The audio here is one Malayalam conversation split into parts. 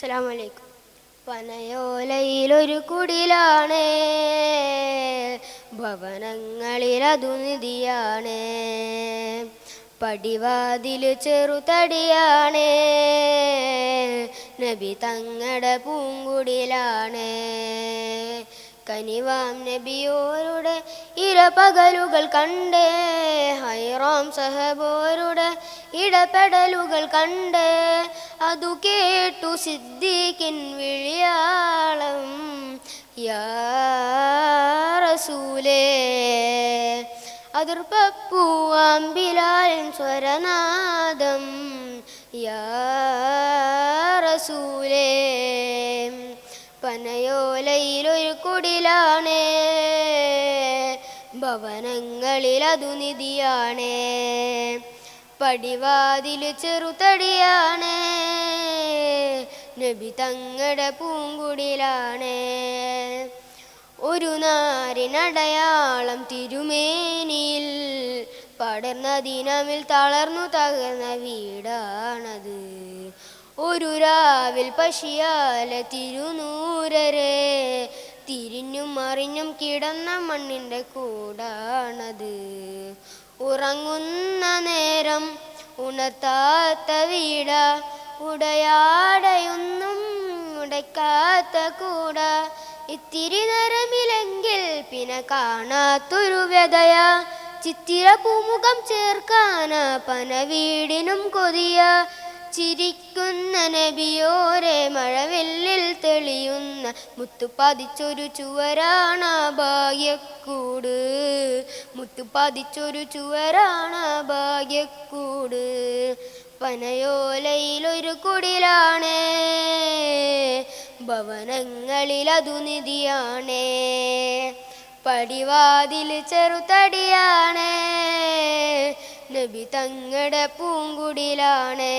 അസ്സലാമലൈക്കും. പനയോലയിലൊരു കുടിലാണ്. ഭവനങ്ങളിലതു നിധിയാണ് പടിവാതിൽ ചെറുതടിയാണ്. നബി തങ്ങടെ പൂങ്കുടിലാണ്. കനിവാം നബിയോരുടെ ഇരപകലുകൾ കണ്ടേ. ഹൈറാം സഹബോരുടെ ഇടപെടലുകൾ കണ്ടേ. അതു കേട്ടു സിദ്ദീഖിൻ വിളിയാളം യാ റസൂലേ അതിർപ്പൂവാമ്പിലാൻ സ്വരനാദം യാ റസൂലേ പനയോലയിലൊരു കുടിലാണ് ഭവനങ്ങളിലതു നിധിയാണ് പടിവാതിൽ ചെറുതടിയാണ്. നബി തങ്ങളുടെ പൂങ്കുടിലാണ്. ഒരു നാരിനടയാളം തിരുമേനിയിൽ പടർന്ന ദിനമിൽ തളർന്നു തകർന്ന വീടാണത്. ഒരു രാവിൽ പശിയാല തിരുനൂരരെ. തിരിഞ്ഞും മറിഞ്ഞും കിടന്ന മണ്ണിന്റെ കൂടാണത്. ഉറങ്ങുന്ന നേരം ഉണർത്താത്ത വീട ഉടയാടയൊന്നും ഉടയ്ക്കാത്ത കൂട. ഇത്തിരി നരമിലെങ്കിൽ പിന്നെ കാണാത്തൊരു വ്യതയ. ചിത്തിര പൂമുഖം ചേർക്കാന പന വീടിനും കൊതിയ. ചിരിക്കുന്ന നബിയോരെ മഴവെല്ലിൽ തെളിയുന്ന മുത്തുപതിച്ചൊരു ചുവരാണ ഭാഗ്യക്കൂട്. മുത്തുപതിച്ചൊരു ചുവരാണ ഭാഗ്യക്കൂട്. പനയോലയിലൊരു കുടിലാണ്. ഭവനങ്ങളിലതു നിധിയാണ്. പടിവാതിൽ ചെറുതടിയാണ്. നബി തങ്ങടെ പൂങ്കുടിലാണ്.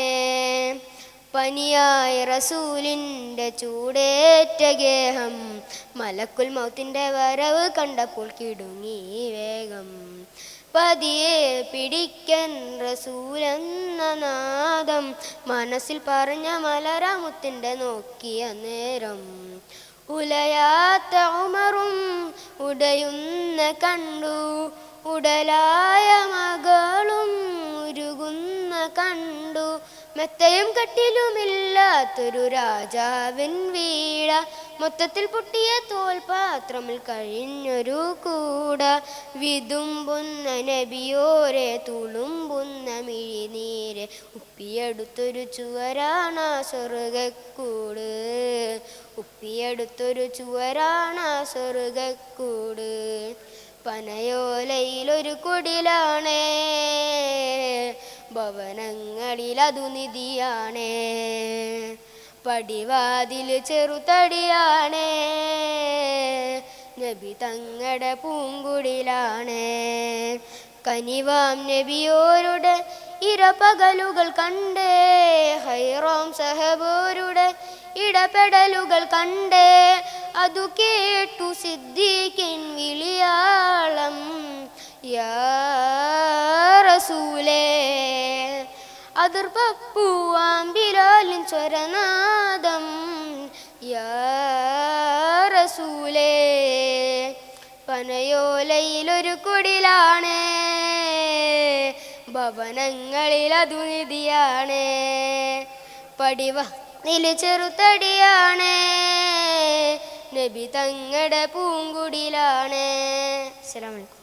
പനിയായ റസൂലിന്റെ ചൂടേറ്റ ഗേഹം മലക്കുൽ മൗത്തിന്റെ വരവ് കണ്ടപ്പോൾ കിടുങ്ങി വേഗം. പതിയെ പിടിക്കൻ റസൂലെന്ന നാദം മനസ്സിൽ പറഞ്ഞ മലരാമുത്തിന്റെ നോക്കിയ നേരം. ഉലയാത്ത ഉമറും ഉടയുന്ന കണ്ടു ഉടലായ മകളും ഉരുകുന്ന കണ്ടു. മെത്തയും കട്ടിലുമില്ലാത്തൊരു രാജാവിൻ വീട. മൊത്തത്തിൽ പൊട്ടിയ തോൽപാത്രമിൽ കഴിഞ്ഞൊരു കൂട. വിതുമ്പുന്ന നബിയോരെ തുളുമ്പുന്ന മിഴിനീരെ. ഉപ്പിയെടുത്തൊരു ചുവരാണ സ്വർഗക്കൂട്. ഉപ്പിയെടുത്തൊരു ചുവരാണ സ്വർഗക്കൂട്. പനയോലയിലൊരു കുടിലാണ്. ഭവനങ്ങളിലതു നിധിയാണ്. പടിവാതിൽ ചെറുതടിയാണ്. നബി തങ്ങളുടെ പൂങ്കുടിലാണ്. കനിവാം നബിയോരുടെ ഇരപകലുകൾ കണ്ടേ. ഹൈറോം സഹബോരുടെ ഇടപെടലുകൾ കണ്ടേ. അതു കേട്ടു സിദ്ദീഖിൻ വിളിയാളം യാ റസൂലേ ബിരാലിൻ സ്വരനാദം യാ റസൂലേ പനയോലയിലൊരു കുടിലാണ് ഭവനങ്ങളിൽ അതു നിധിയാണ് പടിവ നില ചെറുതടിയാണ് നബി തങ്ങടെ പൂങ്കുടിലാണ്. അസ്സലാമു അലൈക്കും.